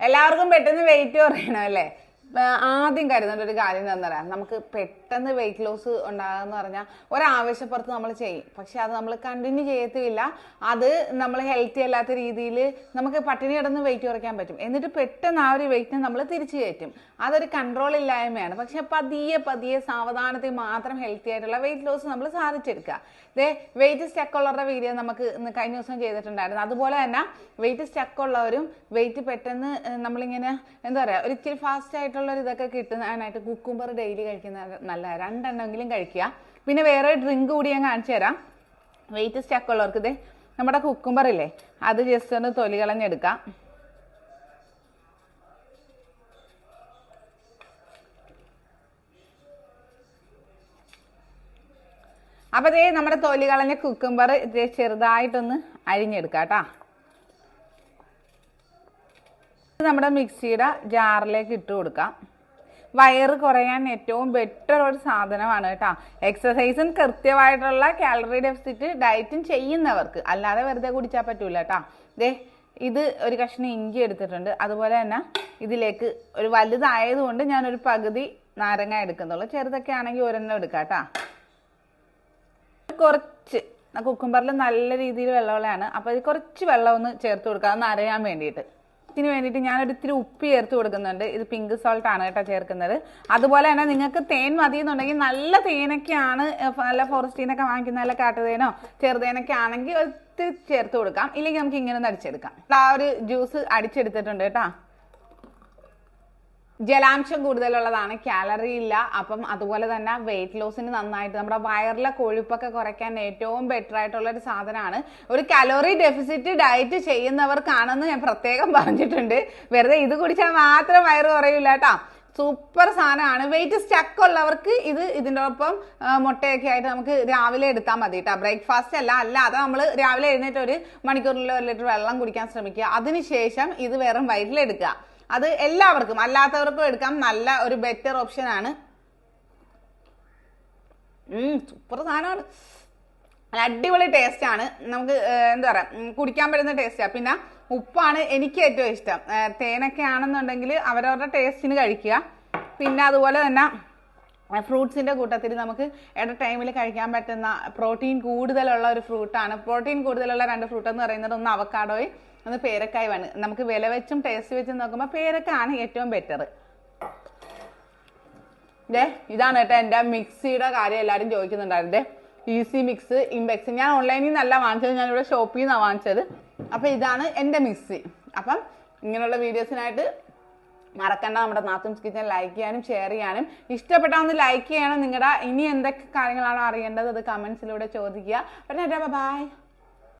എല്ലാവർക്കും പെട്ടെന്ന് വെയിറ്റ് കുറയണം അല്ലേ ആദ്യം കരുതേണ്ട ഒരു കാര്യം എന്താണെന്ന് പറയാം. നമുക്ക് പെട്ടെന്ന് വെയിറ്റ് ലോസ് ഉണ്ടാകുന്ന പറഞ്ഞാൽ ഒരാവശ്യപ്പുറത്ത് നമ്മൾ ചെയ്യും. പക്ഷെ അത് നമ്മൾ കണ്ടിന്യൂ ചെയ്യത്തില്ല. അത് നമ്മൾ ഹെൽത്തി അല്ലാത്ത രീതിയിൽ നമുക്ക് പട്ടിണി കിടന്ന് വെയിറ്റ് കുറയ്ക്കാൻ പറ്റും. എന്നിട്ട് പെട്ടെന്ന് ആ ഒരു വെയിറ്റിനെ നമ്മൾ തിരിച്ചു കയറ്റും. അതൊരു കൺട്രോൾ ഇല്ലായ്മയാണ്. പക്ഷെ പതിയെ പതിയെ സാവധാനത്തിൽ മാത്രം ഹെൽത്തി ആയിട്ടുള്ള വെയിറ്റ് ലോസ് നമ്മൾ സാധിച്ചെടുക്കുക. ദേ വെയിറ്റ് സ്റ്റക്ക് ഉള്ളവരുടെ വീഡിയോ നമുക്ക് കഴിഞ്ഞ ദിവസം ചെയ്തിട്ടുണ്ടായിരുന്നു. അതുപോലെ തന്നെ വെയിറ്റ് സ്റ്റക്ക് ഉള്ളവരും വെയിറ്റ് പെട്ടെന്ന് നമ്മളിങ്ങനെ എന്താ പറയുക ഒരു ഇച്ചിരി ഫാസ്റ്റ് ആയിട്ടുള്ള ഒരു ഇതൊക്കെ കിട്ടുന്നതിനായിട്ട് കുക്കുംബർ ഡെയിലി കഴിക്കുന്നത് നല്ല രണ്ടെണ്ണമെങ്കിലും കഴിക്കുക. പിന്നെ വേറെ ഡ്രിങ്ക് കൂടി ഞാൻ കാണിച്ചു തരാം. വെയിറ്റ് സ്റ്റക്ക് ഉള്ളവർക്ക് ഇതേ നമ്മുടെ കുക്കുംബർ ഇല്ലേ അത് ജസ്റ്റ് ഒന്ന് തൊലി കളഞ്ഞെടുക്കാം. അപ്പൊ ദേ നമ്മുടെ തൊലി കളഞ്ഞ കുക്കുംബർ ചെറുതായിട്ടൊന്ന് അരിഞ്ഞെടുക്കാം കേട്ടാ ഇത് നമ്മുടെ മിക്സിയുടെ ജാറിലേക്ക് ഇട്ട് കൊടുക്കാം. വയറ് കുറയാൻ ഏറ്റവും ബെറ്റർ ഒരു സാധനമാണ് കേട്ടോ. എക്സസൈസും കൃത്യമായിട്ടുള്ള കാലറി ഡെഫിസിറ്റ് ഡയറ്റും ചെയ്യുന്നവർക്ക്. അല്ലാതെ വെറുതെ കുടിച്ചാൽ പറ്റൂല കേട്ടോ. ദേ ഇത് ഒരു കഷ്ണം ഇഞ്ചി എടുത്തിട്ടുണ്ട്. അതുപോലെ തന്നെ ഇതിലേക്ക് ഒരു വലുതായതുകൊണ്ട് ഞാനൊരു പകുതി നാരങ്ങ എടുക്കുന്നുള്ളൂ. ചെറുതൊക്കെ ആണെങ്കിൽ ഒരെണ്ണം എടുക്കാം കേട്ടോ. കുറച്ച് കുക്കുംബറിൽ നല്ല രീതിയിൽ വെള്ളമുള്ളതാണ്. അപ്പോൾ ഇത് കുറച്ച് വെള്ളം ഒന്ന് ചേർത്ത് കൊടുക്കാം. നരയാൻ വേണ്ടിയിട്ട്. ഇതിന് വേണ്ടിയിട്ട് ഞാനൊരു ഇത്തിരി ഉപ്പ് ചേർത്ത് കൊടുക്കുന്നുണ്ട്. ഇത് പിങ്ക് സോൾട്ട് ആണ് കേട്ടോ ചേർക്കുന്നത്. അതുപോലെ തന്നെ നിങ്ങൾക്ക് തേൻ മതി എന്നുണ്ടെങ്കിൽ നല്ല തേനൊക്കെയാണ് നല്ല നല്ല ഫോറസ്റ്റീനൊക്കെ വാങ്ങിക്കുന്ന നല്ല കാട്ടുതേനോ ചെറുതേനൊക്കെ ആണെങ്കിൽ ഒത്തിരി ചേർത്ത് കൊടുക്കാം. ഇല്ലെങ്കിൽ നമുക്ക് ഇങ്ങനെ ഒന്ന് അടിച്ചെടുക്കാം. ആ ഒരു ജ്യൂസ് അടിച്ചെടുത്തിട്ടുണ്ട് കേട്ടോ. ജലാംശം കൂടുതലുള്ളതാണ് കാലറി ഇല്ല. അപ്പം അതുപോലെ തന്നെ വെയിറ്റ് ലോസിന് നന്നായിട്ട് നമ്മുടെ വയറിലെ കൊഴുപ്പൊക്കെ കുറയ്ക്കാൻ ഏറ്റവും ബെറ്റർ ആയിട്ടുള്ള ഒരു സാധനമാണ്. ഒരു കലോറി ഡെഫിസിറ്റ് ഡയറ്റ് ചെയ്യുന്നവർക്കാണെന്ന് ഞാൻ പ്രത്യേകം പറഞ്ഞിട്ടുണ്ട്. വെറുതെ ഇത് കുടിച്ചാൽ മാത്രം വയറ് കുറയില്ല കേട്ടോ. സൂപ്പർ സാധനമാണ്. വെയിറ്റ് സ്റ്റക്ക് ഉള്ളവർക്ക് ഇത് ഇതിന്റെ ഒപ്പം മുട്ടയൊക്കെ ആയിട്ട് നമുക്ക് രാവിലെ എടുത്താൽ മതി കേട്ടോ. ബ്രേക്ക്ഫാസ്റ്റ് അല്ല അല്ലാതെ നമ്മൾ രാവിലെ എഴുന്നേറ്റ് ഒരു മണിക്കൂറിൽ ഒരു ലിറ്റർ വെള്ളം കുടിക്കാൻ ശ്രമിക്കുക. അതിനുശേഷം ഇത് വെറും വയറ്റിലെടുക്കുക അത് എല്ലാവർക്കും അല്ലാത്തവർക്കും എടുക്കാം. നല്ല ഒരു ബെറ്റർ ഓപ്ഷൻ ആണ്. സൂപ്പർ സാധനമാണ്. അടിപൊളി ടേസ്റ്റ് ആണ്. നമുക്ക് എന്താ പറയുക കുടിക്കാൻ പറ്റുന്ന ടേസ്റ്റാണ് പിന്നെ ഉപ്പാണ് എനിക്ക് ഏറ്റവും ഇഷ്ടം. തേനൊക്കെ ആണെന്നുണ്ടെങ്കിൽ അവരവരുടെ ടേസ്റ്റിന് കഴിക്കുക. പിന്നെ അതുപോലെ തന്നെ ഫ്രൂട്ട്സിന്റെ കൂട്ടത്തിൽ നമുക്ക് ഇട ടൈമിൽ കഴിക്കാൻ പറ്റുന്ന പ്രോട്ടീൻ കൂടുതലുള്ള ഒരു ഫ്രൂട്ടാണ് പ്രോട്ടീൻ കൂടുതലുള്ള രണ്ട് ഫ്രൂട്ട് എന്ന് പറയുന്നത് ഒന്ന് അവക്കാഡോയും ഒന്ന് വേണം നമുക്ക് വില വെച്ചും ടേസ്റ്റ് വെച്ചും നോക്കുമ്പോൾ പേരക്കാണ് ഏറ്റവും ബെറ്റർ ദേ ഇതാണ് കേട്ടോ എന്റെ മിക്സിയുടെ കാര്യം എല്ലാവരും ചോദിക്കുന്നുണ്ടായിരുന്നു. ഈസി മിക്സ് ഇമ്പെക്സ് ഞാൻ ഓൺലൈനിൽ നിന്നല്ല വാങ്ങിച്ചത് ഞാൻ ഇവിടെ ഷോപ്പിൽ നിന്നാണ് വാങ്ങിച്ചത്. അപ്പോൾ ഇതാണ് എന്റെ മിക്സി അപ്പം ഇങ്ങനെയുള്ള വീഡിയോസിനായിട്ട് മറക്കണ്ട. നമ്മുടെ നാത്തും കിച്ചൻ ലൈക്ക് ചെയ്യാനും ഷെയർ ചെയ്യാനും. ഇഷ്ടപ്പെട്ടാൽ ഒന്ന് ലൈക്ക് ചെയ്യണം. നിങ്ങളുടെ ഇനി എന്തൊക്കെ കാര്യങ്ങളാണോ അറിയേണ്ടത്? അത് കമൻസിലൂടെ ചോദിക്കുക. പിന്നെ ബൈ